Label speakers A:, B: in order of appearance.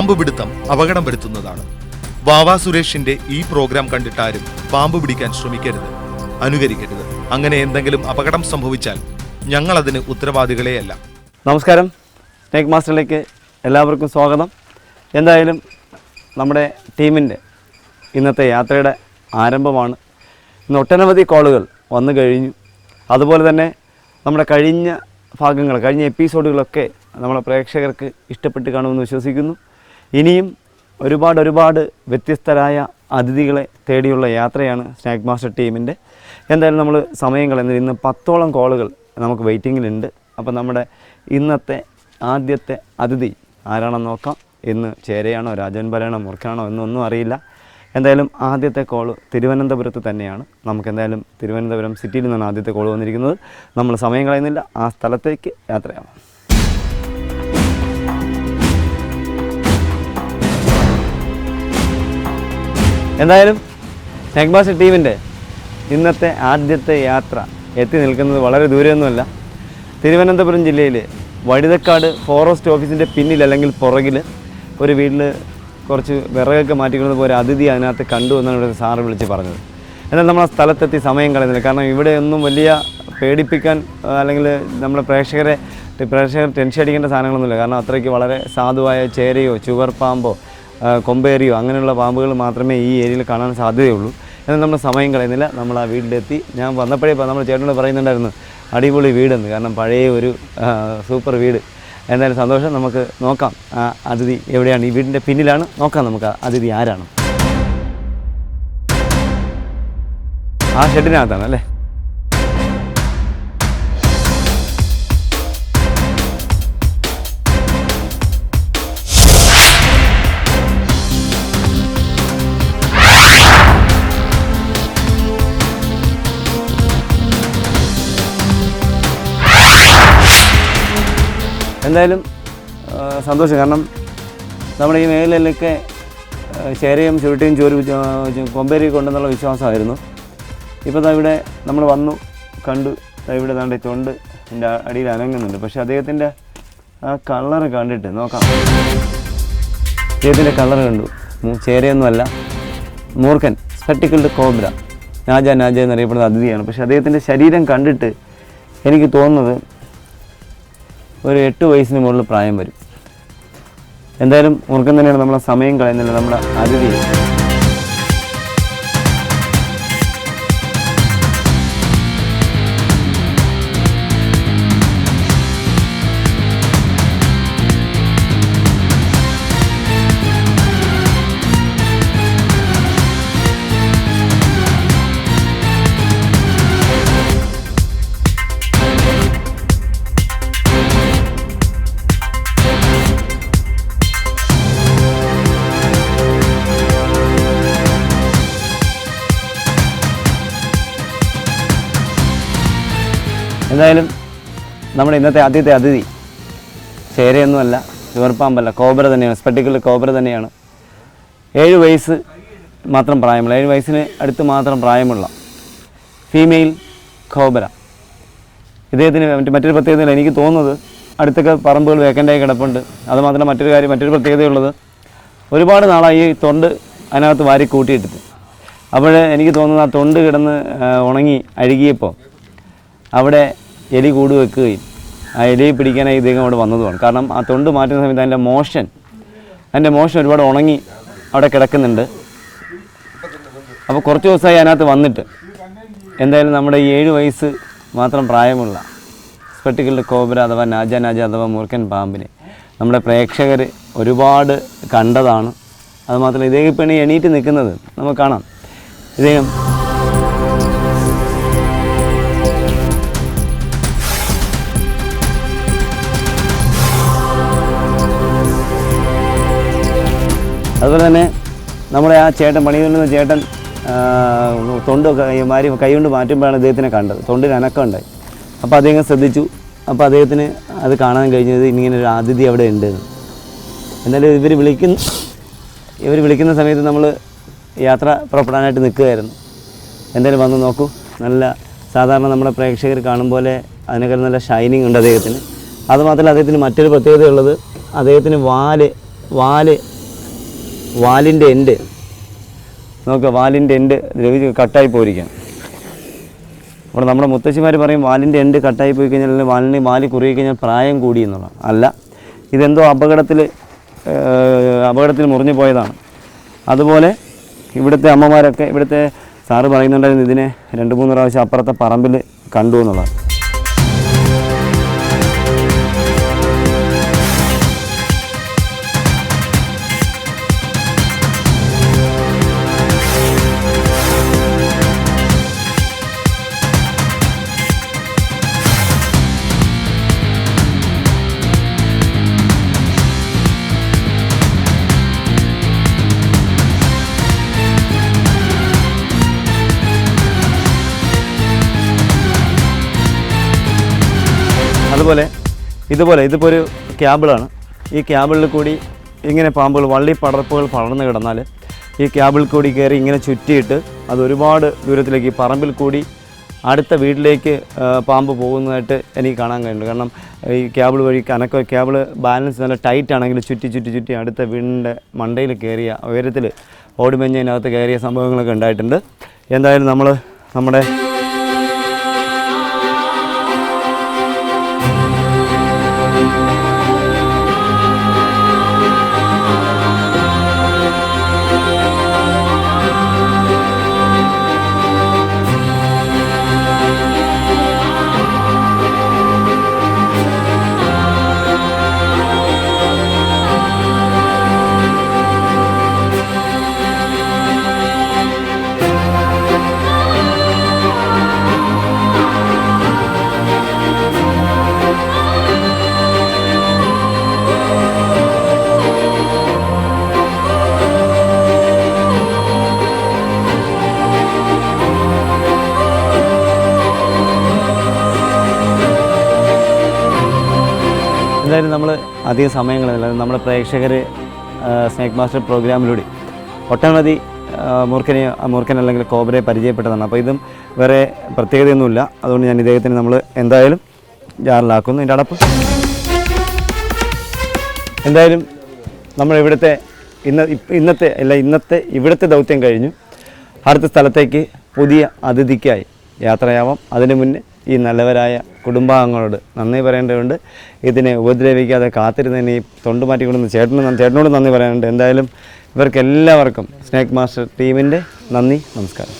A: പാമ്പ് പിടുത്തം അപകടം വരുത്തുന്നതാണ് വാവാ സുരേഷിന്റെ ഈ പ്രോഗ്രാം കണ്ടിട്ടാരും പാമ്പ് പിടിക്കാൻ ശ്രമിക്കരുത് അനുകരിക്കരുത്. അങ്ങനെ എന്തെങ്കിലും അപകടം സംഭവിച്ചാൽ ഞങ്ങൾ അതിന് ഉത്തരവാദികളെയല്ല.
B: നമസ്കാരം. സ്നേക് മാസ്റ്ററിലേക്ക് എല്ലാവർക്കും സ്വാഗതം. എന്തായാലും നമ്മുടെ ടീമിന്റെ ഇന്നത്തെ യാത്രയുടെ ആരംഭമാണ്. ഇന്ന് ഒട്ടനവധി കോളുകൾ വന്നു കഴിഞ്ഞു. അതുപോലെ തന്നെ നമ്മുടെ കഴിഞ്ഞ ഭാഗങ്ങൾ കഴിഞ്ഞ എപ്പിസോഡുകളൊക്കെ നമ്മളെ പ്രേക്ഷകർക്ക് ഇഷ്ടപ്പെട്ട് കാണുമെന്ന് വിശ്വസിക്കുന്നു. ഇനിയും ഒരുപാട് ഒരുപാട് വ്യത്യസ്തരായ അതിഥികളെ തേടിയുള്ള യാത്രയാണ് സ്നാക്ക് മാസ്റ്റർ ടീമിന്റെ. എന്തായാലും നമ്മൾ സമയം കളയുന്നത് ഇന്ന് പത്തോളം കോളുകൾ നമുക്ക് വെയിറ്റിങ്ങിലുണ്ട്. അപ്പോൾ നമ്മുടെ ഇന്നത്തെ ആദ്യത്തെ അതിഥി ആരാണെന്ന് നോക്കാം. ഇന്ന് ചേരയാണോ രാജൻ പരയാണോ മുറുക്കാണോ എന്നൊന്നും അറിയില്ല. എന്തായാലും ആദ്യത്തെ കോൾ തിരുവനന്തപുരത്ത് തന്നെയാണ്. നമുക്ക് എന്തായാലും തിരുവനന്തപുരം സിറ്റിയിൽ നിന്നാണ് ആദ്യത്തെ കോൾ വന്നിരിക്കുന്നത്. നമ്മൾ സമയം കളയുന്നില്ല. ആ സ്ഥലത്തേക്ക് യാത്രയാവാം. എന്തായാലും നെഗ്ബാസ് ടീമിന്റെ ഇന്നത്തെ ആദ്യത്തെ യാത്ര എത്തി നിൽക്കുന്നത് വളരെ ദൂരെയൊന്നുമല്ല. തിരുവനന്തപുരം ജില്ലയിൽ വഴുതക്കാട് ഫോറസ്റ്റ് ഓഫീസിന്റെ പിന്നിൽ അല്ലെങ്കിൽ പുറകിൽ ഒരു വീട്ടിൽ കുറച്ച് വിറകൊക്കെ മാറ്റിക്കുന്നത് പോലെ അതിഥി അതിനകത്ത് കണ്ടു എന്നാണ് ഇവിടെ സാറ് വിളിച്ച് പറഞ്ഞത്. എന്നാൽ നമ്മൾ ആ സ്ഥലത്തെത്തി സമയം കളയുന്നില്ല. കാരണം ഇവിടെ ഒന്നും വലിയ പേടിപ്പിക്കാൻ അല്ലെങ്കിൽ നമ്മുടെ പ്രേക്ഷകരെ പ്രേക്ഷകർ ടെൻഷൻ അടിക്കേണ്ട സാധനങ്ങളൊന്നുമില്ല. കാരണം അത്രയ്ക്ക് വളരെ സാധുവായ ചേരയോ ചുവർ പാമ്പോ കൊമ്പേറിയോ അങ്ങനെയുള്ള പാമ്പുകൾ മാത്രമേ ഈ ഏരിയയിൽ കാണാൻ സാധ്യതയുള്ളൂ. എന്നാൽ നമ്മൾ സമയം കളയുന്നില്ല. നമ്മൾ ആ വീട്ടിലെത്തി. ഞാൻ വന്നപ്പോഴേ നമ്മൾ ചേട്ടനോട് പറയുന്നുണ്ടായിരുന്നു അടിപൊളി വീടെന്ന്. കാരണം പഴയ ഒരു സൂപ്പർ വീട്. എന്തായാലും സന്തോഷം. നമുക്ക് നോക്കാം. അതിഥി എവിടെയാണ്? ഈ വീടിന്റെ പിന്നിലാണ്. നോക്കാം നമുക്ക് അതിഥി ആരാണ്? ആ ഷെഡിനകത്താണ് അല്ലേ? എന്തായാലും സന്തോഷം. കാരണം നമ്മുടെ ഈ മേഖലയിലൊക്കെ ചേരയും ചുരുട്ടിയും ചോരി കൊമ്പേരി കൊണ്ടെന്നുള്ള വിശ്വാസമായിരുന്നു. ഇപ്പോൾ ഇവിടെ നമ്മൾ വന്നു കണ്ടു. ഇവിടെ നമ്മുടെ ചുണ്ട് എന്റെ അടിയിൽ അനങ്ങുന്നുണ്ട്. പക്ഷേ അദ്ദേഹത്തിന്റെ ആ കളർ കണ്ടിട്ട് നോക്കാം. അദ്ദേഹത്തിന്റെ കളർ കണ്ടു. ചേരയൊന്നുമല്ല. മൂർഖൻ സ്പെട്ടിക്കിൾഡ് കോബ്ര നാജ നാജ എന്നറിയപ്പെടുന്ന അതിഥിയാണ്. പക്ഷേ അദ്ദേഹത്തിന്റെ ശരീരം കണ്ടിട്ട് എനിക്ക് തോന്നുന്നത് ഒരു എട്ട് വയസ്സിന് മുകളിൽ പ്രായം വരും. എന്തായാലും ഉറക്കം തന്നെയാണ് നമ്മളെ സമയം കളയുന്നില്ല നമ്മുടെ അതിഥി. എന്തായാലും നമ്മുടെ ഇന്നത്തെ ആദ്യത്തെ അതിഥി ചേരയൊന്നുമല്ല ചുവർപ്പാമ്പല്ല കോബ്ര തന്നെയാണ് സ്പെട്ടിക്കുലർ കോബ്ര തന്നെയാണ്. ഏഴ് വയസ്സ് മാത്രം പ്രായമുള്ള ഏഴ് വയസ്സിന് അടുത്ത് മാത്രം പ്രായമുള്ള ഫീമെയിൽ കോബ്ര. ഇദ്ദേഹത്തിന് മറ്റ് മറ്റൊരു പ്രത്യേകത എനിക്ക് തോന്നുന്നത് അടുത്തൊക്കെ പറമ്പുകൾ വേക്കന്റായി കിടപ്പുണ്ട്. അതുമാത്രമല്ല മറ്റൊരു കാര്യം മറ്റൊരു പ്രത്യേകതയുള്ളത് ഒരുപാട് നാളായി ഈ തൊണ്ട് അതിനകത്ത് വാരി കൂട്ടിയിട്ടിട്ട്. അപ്പോൾ എനിക്ക് തോന്നുന്നത് ആ തൊണ്ട് കിടന്ന് ഉണങ്ങി അഴുകിയപ്പോൾ അവിടെ എലി കൂട് വെക്കുകയും ആ എലിയെ പിടിക്കാനായി ഇദ്ദേഹം അവിടെ വന്നതുമാണ്. കാരണം ആ തൊണ്ട് മാറ്റുന്ന സമയത്ത് അതിന്റെ മോഷൻ അതിന്റെ മോഷൻ ഒരുപാട് ഉണങ്ങി അവിടെ കിടക്കുന്നുണ്ട്. അപ്പോൾ കുറച്ച് ദിവസമായി അതിനകത്ത് വന്നിട്ട്. എന്തായാലും നമ്മുടെ ഈ ഏഴ് വയസ്സ് മാത്രം പ്രായമുള്ള സ്പെട്ടിക്കലിന്റെ കോബ്ര അഥവാ നാജ നാജ അഥവാ മൂർഖൻ പാമ്പിനെ നമ്മുടെ പ്രേക്ഷകർ ഒരുപാട് കണ്ടതാണ്. അതുമാത്രമല്ല ഇദ്ദേഹം ഇപ്പം എണീറ്റ് നിൽക്കുന്നത് നമുക്ക് കാണാം. ഇദ്ദേഹം അതുപോലെ തന്നെ നമ്മുടെ ആ ചേട്ടൻ പണി പണിയുന്ന ചേട്ടൻ തൊണ്ട് മാരി കൈ കൊണ്ട് മാറ്റുമ്പോഴാണ് അദ്ദേഹത്തിനെ കണ്ടത്. തൊണ്ടിന് അനക്കം ഉണ്ടായി അപ്പോൾ അദ്ദേഹം ശ്രദ്ധിച്ചു. അപ്പോൾ അദ്ദേഹത്തിന് അത് കാണാൻ കഴിഞ്ഞത് ഇങ്ങനെ ഒരു അതിഥി അവിടെ ഉണ്ട്. എന്ന്. എന്നാലും ഇവർ വിളിക്കുന്ന ഇവർ വിളിക്കുന്ന സമയത്ത് നമ്മൾ യാത്ര പുറപ്പെടാനായിട്ട് നിൽക്കുകയായിരുന്നു. എന്തായാലും വന്ന് നോക്കൂ. നല്ല സാധാരണ നമ്മുടെ പ്രേക്ഷകർ കാണും പോലെ അതിനേക്കാൾ നല്ല ഷൈനിങ് ഉണ്ട് അദ്ദേഹത്തിന്. അതുമാത്രമല്ല അദ്ദേഹത്തിന് മറ്റൊരു പ്രത്യേകതയുള്ളത് അദ്ദേഹത്തിന് വാൽ വാൽ വാലിന്റെ എൻഡ് നോക്കുക വാലിന്റെ എൻഡ് ദ്രവിച്ച് കട്ടായി പോയിരിക്കുകയാണ് അപ്പോൾ നമ്മുടെ മുത്തശ്ശിമാർ പറയും വാലിന്റെ എൻഡ് കട്ടായി പോയി കഴിഞ്ഞാൽ അല്ലെങ്കിൽ വാലിന് വാൽ കുറുകി കഴിഞ്ഞാൽ പ്രായം കൂടി എന്നുള്ളതാണ്. അല്ല ഇതെന്തോ അപകടത്തിൽ അപകടത്തിൽ മുറിഞ്ഞു പോയതാണ്. അതുപോലെ ഇവിടുത്തെ അമ്മമാരൊക്കെ ഇവിടുത്തെ സാറ് പറയുന്നുണ്ടായിരുന്നു ഇതിനെ രണ്ട് മൂന്ന് പ്രാവശ്യം അപ്പുറത്തെ പറമ്പിൽ കണ്ടു എന്നുള്ളത് ഇതുപോലെ ഇതിപ്പോൾ ഒരു ക്യാബിളാണ്. ഈ ക്യാബിളിൽ കൂടി ഇങ്ങനെ പാമ്പുകൾ വള്ളി പടർപ്പുകൾ പടർന്നു കിടന്നാൽ ഈ ക്യാബിൾ കൂടി കയറി ഇങ്ങനെ ചുറ്റിയിട്ട് അത് ഒരുപാട് ദൂരത്തിലേക്ക് ഈ പറമ്പിൽ കൂടി അടുത്ത വീട്ടിലേക്ക് പാമ്പ് പോകുന്നതായിട്ട് എനിക്ക് കാണാൻ കഴിയുന്നുണ്ട്. കാരണം ഈ ക്യാബിൾ വഴി കനക്ക ക്യാബിൾ ബാലൻസ് നല്ല ടൈറ്റ് ആണെങ്കിൽ ചുറ്റി ചുറ്റി ചുറ്റി അടുത്ത വീടിന്റെ മണ്ടയിൽ കയറിയ ഉയരത്തിൽ ഓടുമെഞ്ഞതിനകത്ത് കയറിയ സംഭവങ്ങളൊക്കെ ഉണ്ടായിട്ടുണ്ട്. എന്തായാലും നമ്മൾ നമ്മുടെ നമ്മൾ അധികം സമയങ്ങളില്ല. നമ്മുടെ പ്രേക്ഷകർ സ്നേക് മാസ്റ്റർ പ്രോഗ്രാമിലൂടെ. ഒട്ടനവധി മൂർഖനെ മൂർഖൻ അല്ലെങ്കിൽ കോബരയെ പരിചയപ്പെട്ടതാണ്. അപ്പോൾ ഇതും വേറെ പ്രത്യേകതയൊന്നുമില്ല. അതുകൊണ്ട് ഞാൻ ഇദ്ദേഹത്തിന് നമ്മൾ എന്തായാലും ജാറിലാക്കുന്നു. ഇതിന്റെ അടപ്പ്. എന്തായാലും നമ്മൾ ഇവിടുത്തെ ഇന്ന ഇന്നത്തെ അല്ല ഇന്നത്തെ ഇവിടുത്തെ ദൗത്യം കഴിഞ്ഞു. അടുത്ത സ്ഥലത്തേക്ക് പുതിയ അതിഥിക്കായി യാത്രയാവാം. അതിനു മുന്നേ ഈ നല്ലവരായ കുടുംബാംഗങ്ങളോട് നന്ദി പറയേണ്ടതുണ്ട്. ഇതിനെ ഉപദ്രവിക്കാതെ കാത്തിരുന്നതിന് ഈ തൊണ്ട് മാറ്റി കൊണ്ടുവന്ന് ചേട്ടന് ചേട്ടനോട് നന്ദി പറയാനുണ്ട് എന്തായാലും ഇവർക്കെല്ലാവർക്കും സ്നേക് മാസ്റ്റർ ടീമിന്റെ നന്ദി നമസ്കാരം.